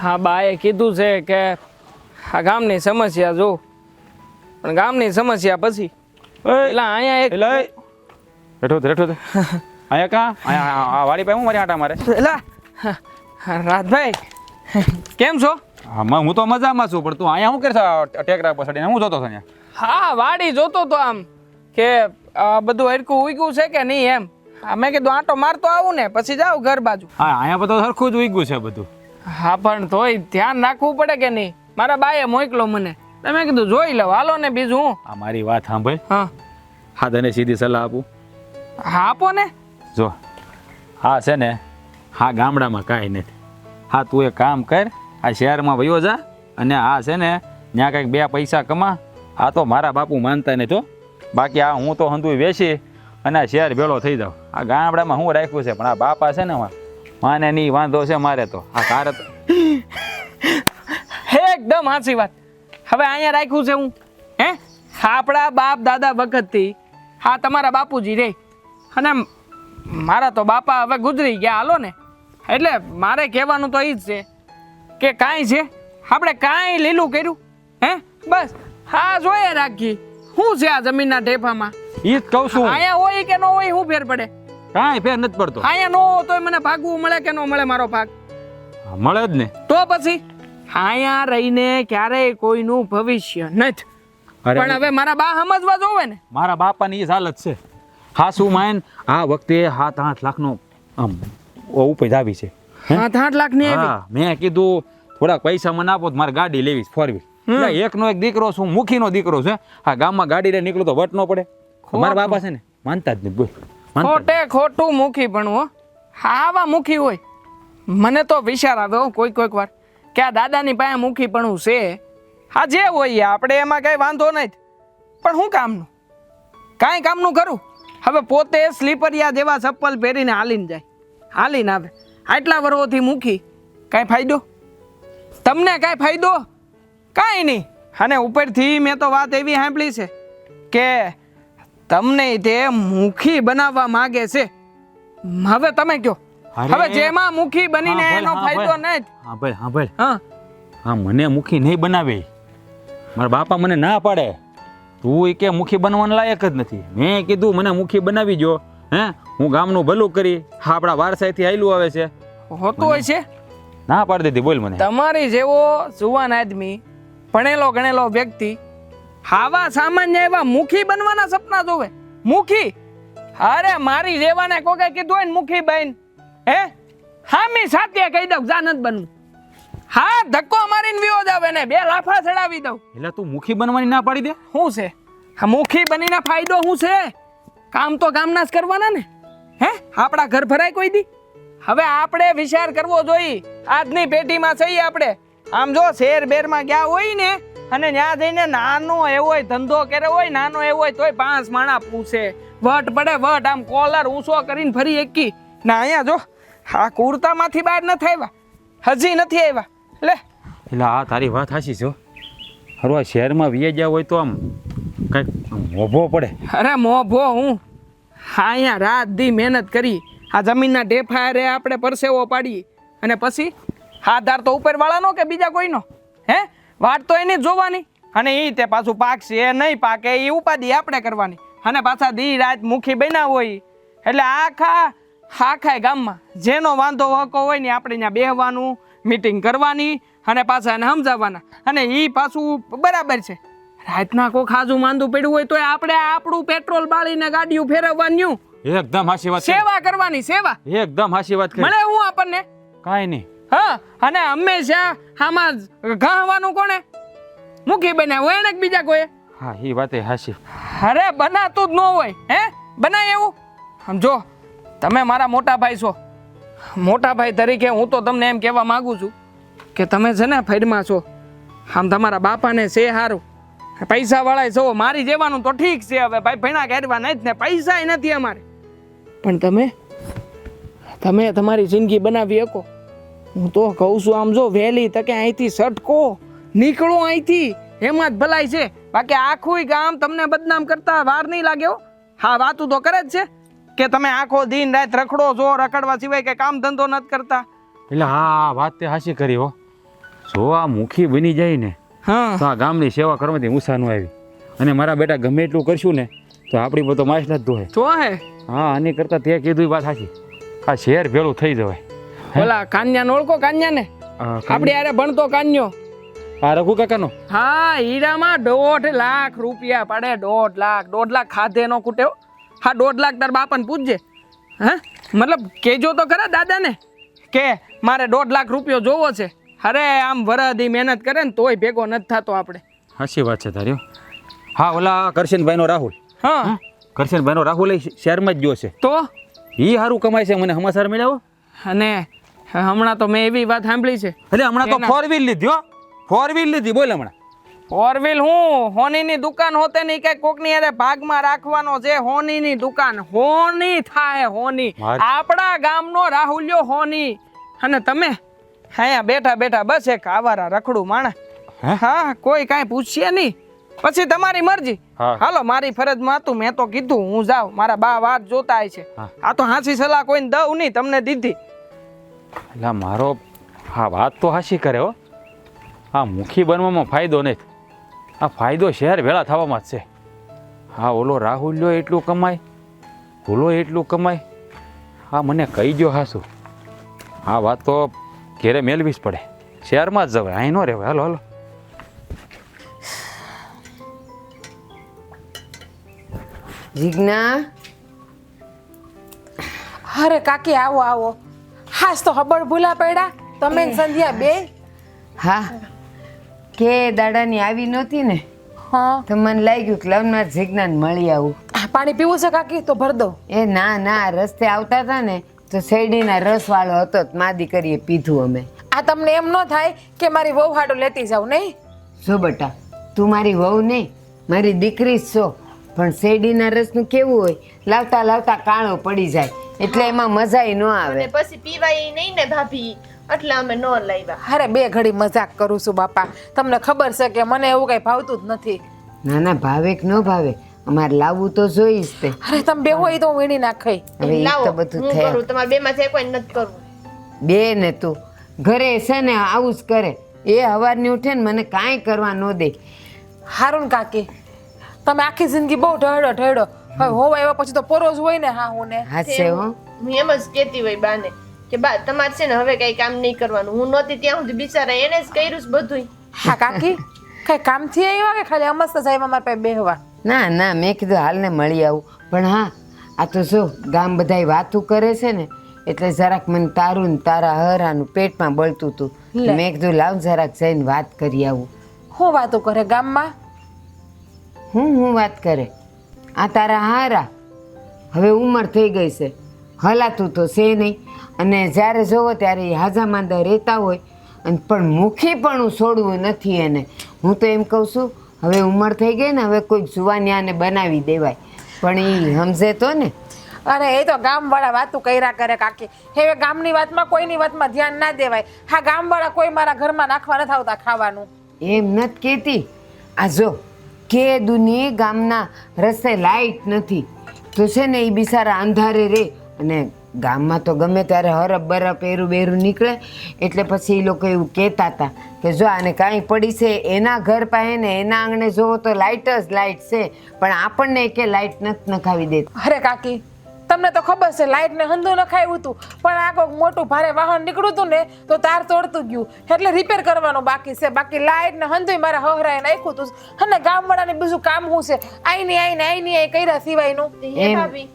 હા બાએ કીધું છે કે આ ગામની સમસ્યા જો. પણ ગામની સમસ્યા પછી? એટલે અહીંયા એક એટલે રેઠો બેઠો અહીંયા કા? અહીંયા આ વાડી પાસે હું મારી આટા મારે? એટલે રાજભાઈ કેમ છો? હા હું તો મજામાં છું પણ તું અહીંયા શું કરશે ટેકરા પછાડીને હું જોતો છો હા વાડી જોતો તો આમ કે આ બધું હરકું ઉગ્યું છે કે નહીં એમ? મેં કીધું આંટો મારતો આવું ને પછી જાવ ઘર બાજુ. હા અહીંયા બધું સરખું જ ઉગ્યું છે બધું. હા પણ તોય ધ્યાન રાખવું પડે કે નહીં? મારા બાએ મોકલો મને. તમે કીધું જોઈ લઉં હાલો ને બીજું હું. આ મારી વાત સાંભળ. હા. હા તને સીધી સલાહ આપું? હા આપો ને. જો હા છે ને હા ગામડામાં કાંઈ નથી. હા તું એક કામ કર આ શહેરમાં વયો જા અને આ છે ને ત્યાં કંઈક બે પૈસા કમા. આ તો મારા બાપુ માનતા નથી જો બાકી આ હું તો હંધુય વેચી અને આ શહેર ભેળો થઈ જાઉં. આ ગામડામાં હું રાખ્યું છે પણ આ બાપા છે ને મારા માને નહીં વાંધો છે મારે તો. આ કાર તો એકદમ સાચી વાત. હવે અહીંયા રાખ્યું છે હું. હે? આપણા બાપ દાદા વખતથી હા તમારા બાપુજી રે. અને મારા તો બાપા હવે ગુજરી ગયા હાલો ને. એટલે મારે કહેવાનું તો એ જ છે કે કાંઈ છે? આપણે કાંઈ લીલું કર્યું. હે? બસ. હા જોઈએ રાખી. શું છે આ જમીનના ઢેફામાં? ઈ જ કહું છું. અહીંયા હોય કે ન હોય શું ફેર પડે? કાંઈ ફેર નથી પડતો. અહીંયા નો તોય મને ભાગવું મળે કે નો મળે મારો ભાગ? મળે જ ને. તો પછી? અહીંયા રહીને ક્યારેય કોઈનું ભવિષ્ય નથી. પણ હવે મારા બા સમજવા જોવે ને. મારા બાપાની એ હાલત છે. હા શું માયન આ વખતે હાથ આઠ લાખનો આમ ઉપજ આવી છે. હાથ આઠ લાખની મેં કીધું થોડાક પૈસા મને આપો તો મારે ગાડી લેવી ફોર વ્હીલ એકનો એક દીકરો છું મુખીનો દીકરો છે. હા ગામમાં ગાડી લઈને નીકળો તો વટ ન પડે. મારા બાપા છે ને માનતા જ નહીં બોલ. ખોટે ખોટું મુખી ભણવું હો. હા આવા મુખી હોય. મને તો વિચાર આવે હો કોઈક કોઈક વાર કે આ દાદાની પાસે મુખી પણ છે. હા જે હોય આપણે એમાં કઈ વાંધો નહીં. પણ શું કામનું? કાંઈ કામનું કરું? હવે પોતે સ્લીપરિયા જેવા ચપ્પલ પહેરીને હાલીને જાય. હાલીને આવે. આટલા વર્ષોથી મૂકી. કાંઈ ફાયદો? તમને કાંઈ ફાયદો? કાંઈ નહીં. અને ઉપરથી મેં તો વાત એવી સાંભળી છે કે તમને તે મુખી બનાવવા માંગે છે. હવે તમે કયો? હવે જેમાં મુખી બનીને એનો ફાયદો હા, જ. હા ભાઈ હા ભાઈ હા. હા મને મુખી નહીં બનાવે. મારા બાપા મને ના પાડે. તું એ કે મુખી બનવાના લાયક જ નથી. મેં કીધું મને મુખી બનાવી જો હે? હું ગામનું ભલું કરી હા આપણા વારસાઈથી આયલું આવે છે. હોતું હોય છે? ના પાડી દીધી બોલ મને. તમારી જેવો જુવાન આદમી ભણેલો ગણેલો વ્યક્તિ હાવા સામાન્ય એવા મુખી બનવાના સપના જોવે. મુખી? અરે મારી રેવાને કોકે કીધું હોય ને મુખી બહેન. હે? હામી સાત્ય કહી દઉં જા નથી બનવું. હા ધક્કો મારીને વિયો જાવ એને બે લાફા ચડાવી દઉં. એટલે તું મુખી બનવાની ના પાડી દે? શું છે? હા મુખી બનીને ફાયદો શું છે? કામ તો કામના જ કરવાના ને. હે? આપણા ઘર ભરાય કોઈ દી? હવે આપણે વિચાર કરવો જોઈએ. આજની પેઢીમાં છીએ આપણે. આમ જો શેર બેરમાં ગયા હોય ને અને ત્યાં જઈને નાનો એવો ધંધો કર્યો હોય નાનો એવો હોય તોય પાંચ માણા પૂછે. વટ પડે વટ આમ કોલર ઊંચો કરીને ફરી એકી. ના અહીંયા જો આ કુર્તામાંથી બહાર નથી આવ્યા. હજી નથી આવ્યા. લે. એટલે આ તારી વાત હાસી જો હરો આ શહેરમાં વીએ ગયા હોય તો આમ કંઈક મોભો પડે. અરે મોભો હું. હા અહીંયા રાત દી મહેનત કરી. આ જમીનના ઢેફા રે આપણે પરસેવો પાડી. અને પછી આધાર તો ઉપરવાળાનો કે બીજા કોઈનો? હે? વાત તો એની જોવાની. અને એ તે પાછું પાકશે એ નહીં પાકે એ ઉપાધિ આપણે કરવાની. અને પાછા દી રાત મુખી બન્યા હોય. એટલે આખા આખા ગામમાં જેનો વાંધો હકો હોય ને આપણે ત્યાં બેહવાનું મીટિંગ કરવાની અને પાછા એને સમજાવવાના. અને એ પાછું બરાબર છે. રાતના કોઈ ખાજું માંદું પડ્યું હોય તો આપણે આપણું પેટ્રોલ બાળીને ગાડીઓ ફેરવવાનું. એકદમ હાસી વાત સેવા કરવાની સેવા. એકદમ હાસી વાત મળે હું આપણને? કાંઈ નહીં. હા અને હંમેશા આમાં ઘાવાનું કોણે? મૂકી બનાવ હોય ને કે બીજા કોઈ હા એ વાત હાચી. અરે બનાતું જ ન હોય હે? બનાય એવું? સમજો તમે મારા મોટા ભાઈ છો. મોટા ભાઈ તરીકે હું તો તમને એમ કહેવા માંગુ છું કે તમે છે ને ફેરમાં છો. આમ તમારા બાપાને છે સારું પૈસા વાળા છો મારી જેવાનું તો ઠીક છે હવે ભાઈ ભણા કાઢવા નથી ને પૈસા નથી અમારે. પણ તમે તમે તમારી જિંદગી બનાવી શકો. હું તો કહું છું આમ જો વહેલી તકે અહીંથી સટકો નીકળો અહીંથી. એમાં જ ભલાઈ છે. બાકી આખું ગામ તમને બદનામ કરતા વાર નહીં લાગ્યો હા. વાતું તો કરે જ છે કે તમે આખો દિન રાત રખડો છો રખડવા સિવાય કે કામ ધંધો નથી કરતા. એટલે હા વાત તે હાસી કરી હો. જો આ મુખી બની જાય ને હા. તો આ ગામની સેવા કરવાથી મૂસા ન આવી. અને મારા બેટા ગમે એટલું કરશું ને તો આપણી બધો માછલા જ ધોહે તો હે? હા આની કરતાં તે કીધું વાત સાચી આ શહેર ભેળું થઈ જવાય. ઓલા કાન્યાને ઓળખો કાન્યાને? આપણે યારે ભણતો કાન્યો. આ રઘુ કાકાનો? હા હીરામાં દોઢ લાખ રૂપિયા પડે દોઢ લાખ. દોઢ લાખ ખાધે નો કૂટ્યો હા. દોઢ લાખ તાર બાપાને પૂછજે હા? મતલબ કેજો તો ખરા દાદાને. કે મારે દોઢ લાખ રૂપિયો જોવો છે. અરે આમ વરદી મહેનત કરે ને તોય ભેગો નથી થતો આપણે. સાચી વાત છે તારી હો. હા ઓલા કરશનભાઈનો રાહુલ. હા. કરશનભાઈનો રાહુલ શહેરમાં જ ગયો છે. તો? એ સારું કમાય છે મને સમાચાર મેળવો અને હમણાં તો મેં એવી વાત સાંભળી છે. એટલે હમણાં તો ફોર વ્હીલ લીધી હો. ફોર વ્હીલ લીધી બોલ હમણાં. ફોર વ્હીલ હું? હોનીની દુકાન હોતે નહીં કઈ કોકની અરે ભાગમાં રાખવાનો છે હોનીની દુકાન. હોની થાય હોની. આપણા ગામનો રાહુલ્યો હોની. અને તમે? અહીંયા બેઠા બેઠા બસ એક આવારા રખડું માણા. હા? કોઈ કાંઈ પૂછીએ નહીં. પછી તમારી મરજી. હાલો મારી ફરજમાં હતું મેં તો કીધું હું જાઉં. મારા બા વાત જોતા છે. આ તો હાંસી સલાહ કોઈને દઉં નહીં તમને દીધી. એટલે મારો હા વાત તો હાશી કરે હો. આ મુખી બનવામાં ફાયદો નહીં. આ ફાયદો શહેર ભેળા થવામાં જ છે. હા ઓલો રાહુલ્યો એટલું કમાય, ભૂલો એટલું કમાય. હા મને કહી ગયો હાસું. હા વાત તો ઘેરે મેળવી જ પડે. શહેરમાં જ જવાય, અહીં ન રહેવાય. હાલો હાલો. જીજ્ઞા? અરે કાકી, આવો આવો. હાસ તો હબળ ભૂલા પડ્યા. તમે ને સંધ્યા બે? હા. કે દાડાની આવી નહોતી ને? હા. તો મને લાગ્યું કે લવનાથ જિજ્ઞાન મળી આવું. પાણી પીવું છે કાકી? તો ભર દો. એ ના ના રસ્તે આવતા હતા ને તો શેરડીના રસ વાળો હતો તો મા દીકરીએ પીધું અમે. આ તમને એમ ન થાય કે મારી વહુ હાડો લેતી જાવ નહીં? જો બટા તું મારી વહુ નહીં મારી દીકરી જ છો. પણ શેરડીના રસનું કેવું હોય? લાવતા લાવતા કાળો પડી જાય. એટલે એમાં મજાય ન આવે. અને પછી પીવાય નહીં ને ભાભી એટલે અમે ન લાવ્યા. અરે બે ઘડી મજાક કરું છું બાપા. તમને ખબર છે કે મને એવું કઈ ભાવતું જ નથી. ના ના ભાવે કે ન ભાવે? અમારે લાવવું તો જોઈશ તે. અરે તમે બે હોય તો હું વીણી નાખાઈ હવે એ લાવો તો બધું હું થયા. કરું તમારે બે માંથી કોઈ નથી કરવું. બે ને તું. ઘરે છે ને આવું જ કરે. એ હવારની ઉઠે ને મને કાંઈ કરવા ન દે. હારું ને કાકી. તમે આખી જિંદગી બહુ ઢળો ઢળો. હવે હોવા એવા પછી તો પરોજ જ હોય ને હા હું ને હાસે હો. હું એમ જ કહેતી હોય બાને કે બા તમારે છે ને હવે કઈ કામ નહીં કરવાનું. હું નહોતી ત્યાં સુધી બિચારા એને જ કર્યું છે બધું હા કાકી કઈ કામથી આવ્યા કે ખાલી અમસ્ત આવ્યા મારા પાસે બેહવા? ના ના મેં કીધું હાલને મળી આવું. પણ હા આ તો જો ગામ બધાય વાતું કરે છે ને એટલે જરાક મને તારું ને તારા હરાનું પેટમાં બળતું હતું મેં કીધું લાવ જરાક જઈને વાત કરી આવું. હું વાતો કરે ગામમાં? હું હું વાત કરે? આ તારા હારા. હવે ઉંમર થઈ ગઈ છે. હલાતું તો છે નહીં. અને જ્યારે જોવો ત્યારે એ હાજા માંદા રહેતા હોય. અને પણ મુખી પણ છોડવું નથી એને. હું તો એમ કહું છું હવે ઉંમર થઈ ગઈ ને હવે કોઈ જુવાનિયાને બનાવી દેવાય. પણ એ સમજે તો ને. અરે એ તો ગામવાળા વાતું કર્યા કરે કાકી. હવે ગામની વાતમાં કોઈની વાતમાં ધ્યાન ના દેવાય. હા ગામવાળા કોઈ મારા ઘરમાં નાખવા નથી આવતા ખાવાનું. એમ નથી કહેતી. આ જો કે દુનિયે ગામના રસ્તે લાઈટ નથી. તો છે ને એ બિચારા અંધારે રહે અને ગામમાં તો ગમે ત્યારે હરફ બરફ એરું બેરું નીકળે, એટલે પછી એ લોકો એવું કહેતા હતા કે જો આને કાંઈ પડી છે, એના ઘર પાસે ને એના આંગણે જોવો તો લાઇટ જ લાઇટ છે, પણ આપણને કે લાઇટ નથી નખાવી દેતી. અરે કાકી તમને તો ખબર છે લાઈટ ને હંધુ નખાયું હતું. પણ આ કોઈક મોટું ભારે વાહન નીકળ્યું હતું ને તો તાર તોડતું ગયું. એટલે રિપેર કરવાનું બાકી છે. બાકી લાઈટ ને મારે હહરાએ નાખ્યું હતું અને ગામવાળાને બીજું કામ શું છે? આઈની આઈને આઈની આઈ કર્યા સિવાયનું. ભાભી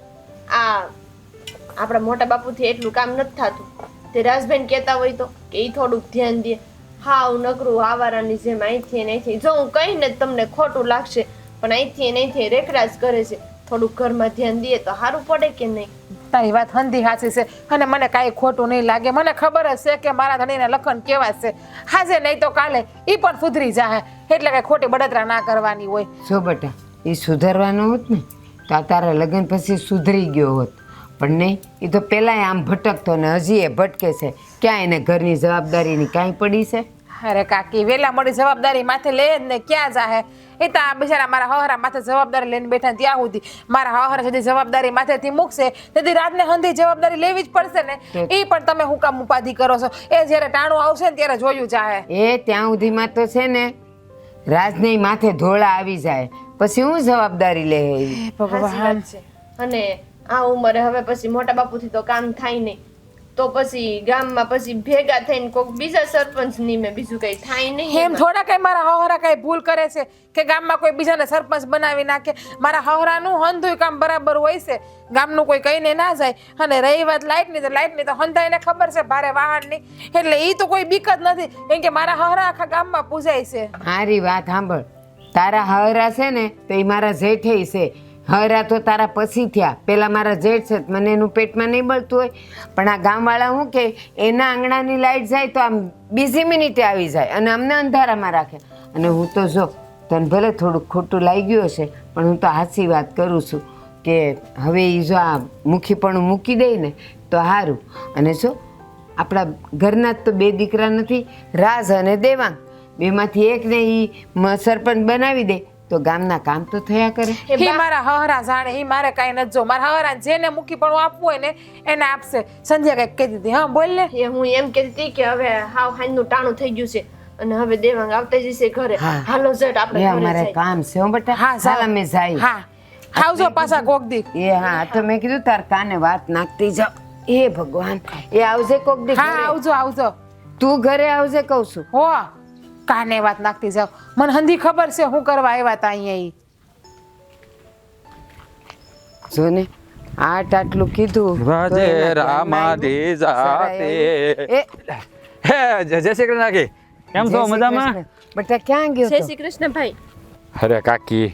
આ આપણા મોટા બાપુથી એટલું કામ નથી થતું. તે રાજબેન કહેતા હોય તો કે એ થોડુંક ધ્યાન દે. હાવ નકરું આવારાની જેમ અહીંથી ને અહીંથી જો હું કહીને તમને ખોટું લાગશે પણ અહીંથી ને અહીંથી રેખરાજ કરે છે. થોડુંક ઘરમાં ધ્યાન દઈએ તો સારું પડે કે નહીં? તારી વાત હંધી હાસી છે. અને મને કાંઈ ખોટું નહીં લાગે. મને ખબર જ છે કે મારા ધણીના લખન કેવા છે. હાજે નહીં તો કાલે એ પણ સુધરી જાય એટલે કાંઈ ખોટી બળતરા ના કરવાની હોય. જો બેટા એ સુધરવાનું હોત ને તો આ તારા લગ્ન પછી સુધરી ગયો હોત. પણ નહીં એ તો પહેલાંય આમ ભટકતો ને હજી એ ભટકે છે. ક્યાં એને ઘરની જવાબદારીની કાંઈ પડી છે? અરે કાકી વેલા મોડી જવાબદારી માથે લે જ ને ક્યાં જાહે? એ તો આ બિચારા મારા હહરા માથે જવાબદારી લઈને બેઠા ત્યાં સુધી મારા હહરા સુધી જવાબદારી માથેથી મૂકશે તેથી રાતને હંધી જવાબદારી લેવી જ પડશે ને એ પણ તમે હું કામ ઉપાધિ કરો છો? એ જ્યારે ટાણું આવશે ને ત્યારે જોયું જાહે. એ ત્યાં સુધીમાં તો છે ને રાજને માથે ધોળા આવી જાય. પછી હું જવાબદારી લે ભગવાન. છે. અને આ ઉંમરે હવે પછી મોટા બાપુથી તો કામ થાય નહીં. તો પછી ગામમાં પછી ભેગા થઈને કોઈક બીજા સરપંચ નીમે બીજું કઈ થાય નહીં એમ. થોડા કઈ મારા હહરા કઈ ભૂલ કરે છે કે ગામમાં કોઈ બીજાને સરપંચ બનાવી નાખે? મારા હહરાનું હંધુય કામ બરાબર હોય છે. ગામનું કોઈ કહીને ના જાય. અને રહી વાત લાઇટની તો લાઇટની તો હંધાઈને ખબર છે ભારે વાહનની. એટલે એ તો કોઈ બીક જ નથી. કેમ કે મારા હહરા આખા ગામમાં પૂજાય છે. હારી વાત સાંભળ. તારા હરા છે ને તો એ મારા જેઠે છે. હરા તો તારા પછી થયા. પહેલાં મારા જેઠ છે, મને એનું પેટમાં નહીં બળતું હોય. પણ આ ગામવાળા શું કે, એના આંગણાની લાઇટ જાય તો આમ બીજી મિનિટે આવી જાય અને અમને અંધારામાં રાખે. અને હું તો જો, તને ભલે થોડુંક ખોટું લાગ્યું હશે, પણ હું તો હાસી વાત કરું છું કે હવે એ જો આ મુખીપણું મૂકી દે ને, તો સારું અને જો, આપણા ઘરના જ તો બે દીકરા નથી, રાજ અને દેવાંગ. બેમાંથી એકને એ સરપંચ બનાવી દે. તો ગામના કામ તો થયા કરે. એ મારા હહરા જાણે એ મારે કાંઈ નથી જો. મારા હહરા જેને મૂકી પણ આપવું હોય ને એને આપશે. સંજય કંઈક કહેતી હતી હા બોલ ને. એ હું એમ કહેતી હતી કે હવે હાવ હાંજનું ટાણું થઈ ગયું છે અને હવે દેવાંગ આવતા જશે ઘરે. હાલો ઝટ એ આપણે ઘરે અમારે કામ છે હું બટા. હા સાલા મેં જાય. હા. આવજો પાછા કોક દી. એ હા તો મેં કીધું તાર કાને વાત નાખતી જાવ એ ભગવાન. એ આવજે કોક દી હા આવજો આવજો. તું ઘરે આવજે કહું છું. હો. કાને વાત નાખતી જાવ મને હંધી ખબર છે હું કરવા આવ્યા હતા અહીંયા ઈ. જો ને આટ આટલું કીધું રાજે રામા દે જાતે. હે જય જય શ્રી કૃષ્ણ કે કેમ છો? મજામાં? બટા ક્યાં ગયો જય શ્રી કૃષ્ણ ભાઈ. અરે કાકી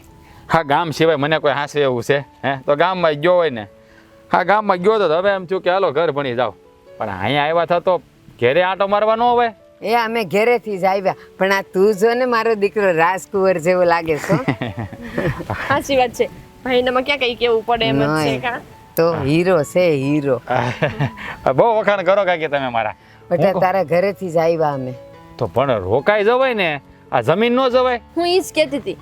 હા ગામ સિવાય મને કોઈ હાસે એવું છે હે? તો ગામમાં ગયો હોય ને. હા ગામમાં ગયો તો હવે એમ થયું કે હાલો ઘર ભણી જાવ પણ અહીંયા આવ્યા થતો તો ઘેરે આંટો મારવા ન હોય. એ અમે ઘરેથી જ આવ્યા. પણ આ તું જો ને મારો દીકરો રાજકુંવર જેવો લાગે છે સાચી વાત છે. ભાઈનામાં ક્યાં કઈ કેવું પડે એમ જ છે કા? તો હીરો છે હીરો. બહુ વખાણ કરો કાકી તમે મારા. બેટા તારા ઘરેથી જ આવ્યા અમે. તો પણ રોકાઈ જવાય ને. આ જમીન ન જવાય. હું ઈ જ કહેતી હતી.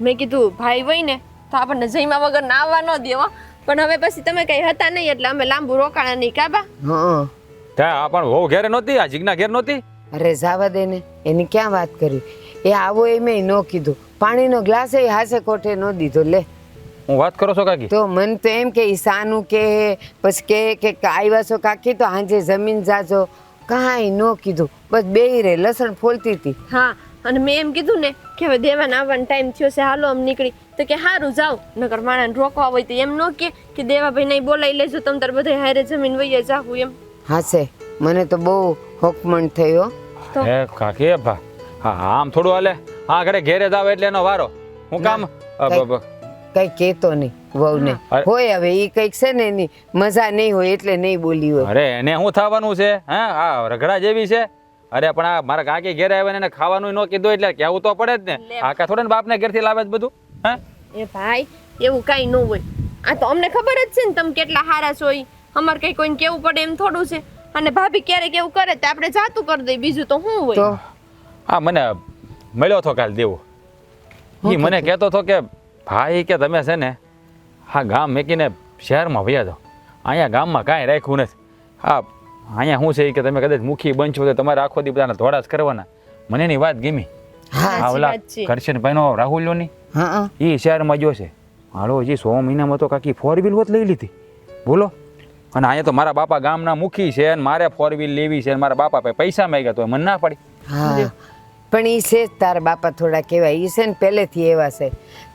મેં કીધું ભાઈ હોય ને તો આપણને જઈમાં વગર ના આવવા ન દેવો પણ હવે પછી તમે કઈ હતા નહીં એટલે અમે લાંબુ રોકાણા નહીં કાબા હા. ત્યાં આ પણ વહુ ઘેર નહોતી આ જીગના ઘેર નહોતી? અરે જાવા દે ને એની ક્યાં વાત કરી? એ આવો એ મેં ન કીધું. પાણીનો ગ્લાસ એ હાસે કોઠે ન દીધો. લે. હું વાત કરો છો કાકી? તો મન તો એમ કે ઈશાનું કે પછી કે કે આવ્યા છો કાકી તો હાંજે જમીન જાજો. કાંઈ ન કીધું. બસ બેહી રે લસણ ફોલતી હતી. હા અને મેં એમ કીધું ને કે હવે દેવાના આવવાનો ટાઈમ થયો છે હાલો આમ નીકળી. તો કે સારું જાઓ. નકર માણાને રોકવા હોય તો એમ ન કે કે દેવાભાઈ નહીં બોલાવી લેજો તમ તાર બધે હારે જમીન વહીએ જાવું એમ. હાસે મને તો બહુ હોકમંડ થયો. તો? હે કાકી ભા હા આમ થોડું હાલે. હા ઘરે ઘેરે જાવ એટલે એનો વારો. હું કામ? કઈ કેતો નહીં વહુને. અરે. હોય હવે એ કંઈક છે ને એની મજા નહીં હોય એટલે નહીં બોલી હોય. અરે એને શું થવાનું છે? હા આ રગડા જેવી છે? અરે પણ આ મારા કાકી ઘેરે આવે ને એને ખાવાનું ન કીધું એટલે કેવું તો પડે જ ને. આ કા થોડા ને બાપને ઘેરથી લાવે જ બધું? હા? એ ભાઈ એવું કાઈ ન હોય. આ તો અમને ખબર જ છે ને તમે કેટલા હારા છો અમાર અમારે કઈ કોઈને કેવું પડે એમ થોડું છે. અને ભાભી ક્યારેક એવું કરે તો આપણે જાતું કરી દઈએ બીજું તો શું હોય? હા મને મળ્યો હતો કાલ દેવો. એ મને કહેતો હતો કે ભાઈ કે તમે છે ને હા ગામ મેકીને શહેરમાં ભયા જાઓ. અહીંયા ગામમાં કાંઈ રાખ્યું નથી. હા અહીંયા શું છે કે તમે કદાચ મુખી બનશો તો તમારે આખો દી બધાને ધોળા જ કરવાના. મને એની વાત ગમી. હા ઓલા વાત છે. કરશનભાઈનો રાહુલ્યોની હા હા. એ શહેરમાં જો છે. હાલો હજી સો મહિનામાં તો કાકી ફોર વ્હીલ હોત લઈ લીધી. બોલો. અને અહીંયા તો મારા બાપા ગામના મુખી છે અને મારે ફોર વ્હીલ લેવી છે અને મારા બાપા પાસે પૈસા માંગ્યા તો મને ના પડી. હા. પણ એ છે જ તારા બાપા થોડા કહેવાય. એ છે ને પહેલેથી એવા છે.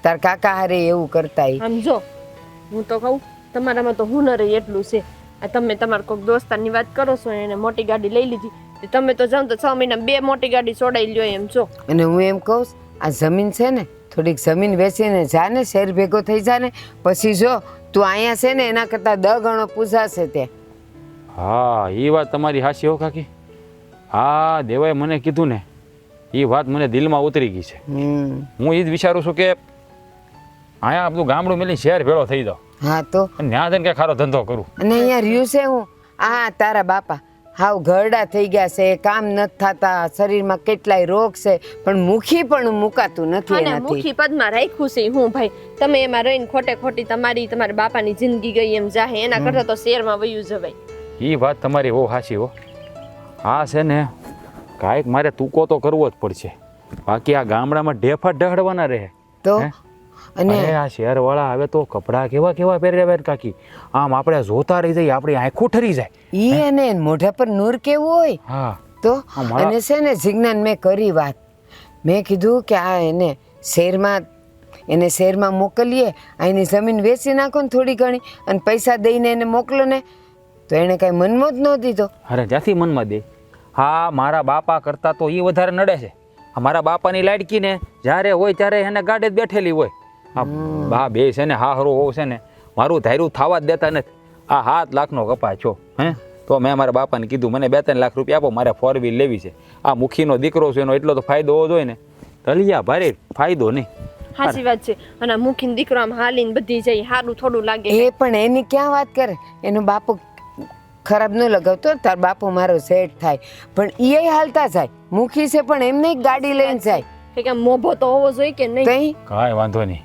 તાર કાકા હારે એવું કરતા સમજો આમ જો હું તો કહું તમારામાં તો હુનર એટલું છે. આ તમે તમારા કોઈક દોસ્તારની વાત કરો છો એને મોટી ગાડી લઈ લીધી. તમે તો જાઓ તો છ મહિના બે મોટી ગાડી છોડાઈ લ્યો એમ છો અને હું એમ કહું આ જમીન છે ને થોડીક જમીન વેચીને જા ને શેર ભેગો થઈ જાને. પછી જો તું અહીંયા છે ને એના કરતાં દ ગણો પૂછાશે તે. હા એ વાત તમારી હાસી હો કાકી. હા દેવાએ મને કીધું ને એ વાત મને દિલમાં ઉતરી ગઈ છે. હું એ જ વિચારું છું કે અહીંયા બધું ગામડું મેલી શહેર ભેળો થઈ જાવ હા તો? ત્યાં જઈને કંઈ ખારો ધંધો કરું. અને અહીંયા રહ્યું છે હું? આ તારા બાપા. હાવ ઘરડા થઈ ગયા છે કામ નથી થતા શરીરમાં કેટલાય રોગ છે પણ મુખી પણ મુકાતું નથી અને એનાથી. મુખી પદમાં રાખ્યું છે હું ભાઈ. તમે એમાં રહીને ખોટે ખોટી તમારી તમારા બાપાની જિંદગી ગઈ એમ જાહે એના કરતા તો શેરમાં વયું જવાય. એ વાત તમારી હો હાસી હો. આ છે ને કાંઈક મારે તૂકો તો કરવો જ પડશે. બાકી આ ગામડામાં ઢેફા ઢહડવાના રહે. તો? અને આ શહેરવાળા હવે તો કપડાં કેવા કેવા પહેર્યા બેન કાકી? આમ આપણે જોતા રહી જઈએ આપણી આંખો ઠરી જાય. ઈ અને મોઢા પર નૂર કેવું હોય? હા. તો અને છે ને જિજ્ઞાન મેં કરી વાત. મેં કીધું કે આ એને શહેરમાં એને શહેરમાં મોકલીએ એની જમીન વેચી નાખો ને થોડી ઘણી અને પૈસા દઈને એને મોકલો ને તો એણે કાંઈ મનમાં જ ન દીધો. અરે જ્યાંથી મનમાં દે? હા મારા બાપા કરતાં તો એ વધારે નડે છે. મારા બાપાની લાડકી ને જ્યારે હોય ત્યારે એને ગાડે જ બેઠેલી હોય. આ બા બે છે ને હા હરો હોવ છે ને મારું ધાર્યું થવા જ દેતા નથી. આ સાત લાખનો કપા છો હે? તો મેં મારા બાપાને કીધું મને બે ત્રણ લાખ રૂપિયા આપો મારે ફોર વ્હીલ લેવી છે. આ મુખીનો દીકરો છે એનો એટલો તો ફાયદો હોવો જોઈએ ને. તલિયા ભારે ફાયદો નહીં. સાચી વાત છે. અને આ મુખીન દીકરો આમ હાલીને બધી જાય સારું થોડું લાગે એ પણ એની ક્યાં વાત કરે? એનો બાપુ ખરાબ ન લગાવતો તાર બાપુ મારો સેટ થાય. પણ એ હાલતા જાય. મુખી છે પણ એમને ગાડી લઈને જાય. કે મોભો તો હોવો જોઈએ કે નહીં? કઈ કાંઈ વાંધો નહીં.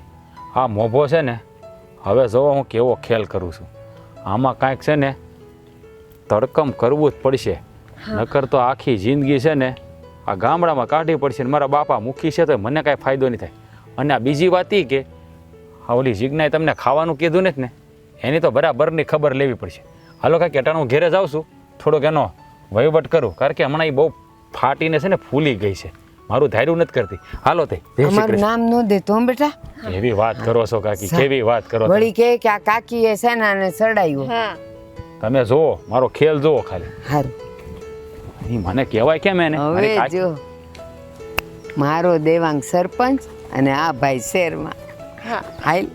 આ મોભો છે ને હવે જોવો હું કેવો ખેલ કરું છું. આમાં કાંઈક છે ને તડકમ કરવું જ પડશે. નકર તો આખી જિંદગી છે ને આ ગામડામાં કાઢવી પડશે ને મારા બાપા મુખી છે તો મને કાંઈ ફાયદો નહીં થાય. અને આ બીજી વાત એ કે ઓલી જીજ્ઞાએ તમને ખાવાનું કીધું નથી ને એની તો બરાબરની ખબર લેવી પડશે. હાલો કાંઈ કેટાણું હું ઘેરે જાઉં છું. થોડોક એનો વહીવટ કરું કારણ કે હમણાં એ બહુ ફાટીને છે ને ફૂલી ગઈ છે. મારું ધાર્યું નથી કરતી. હાલો તે મારું અમારું નામ નો દેતો હં બેટા? એવી વાત કરો છો કાકી કેવી વાત કરો છો. વળી કે કે આ કાકીએ સેનાને સડાયું. હા. તમે જુઓ મારો ખેલ જુઓ ખાલી. હારું. ઈ મને કહેવાય કેમ એને? હવે જો મારો દેવાંગ સરપંચ અને આ ભાઈ શેરમાં. હા. હાલ.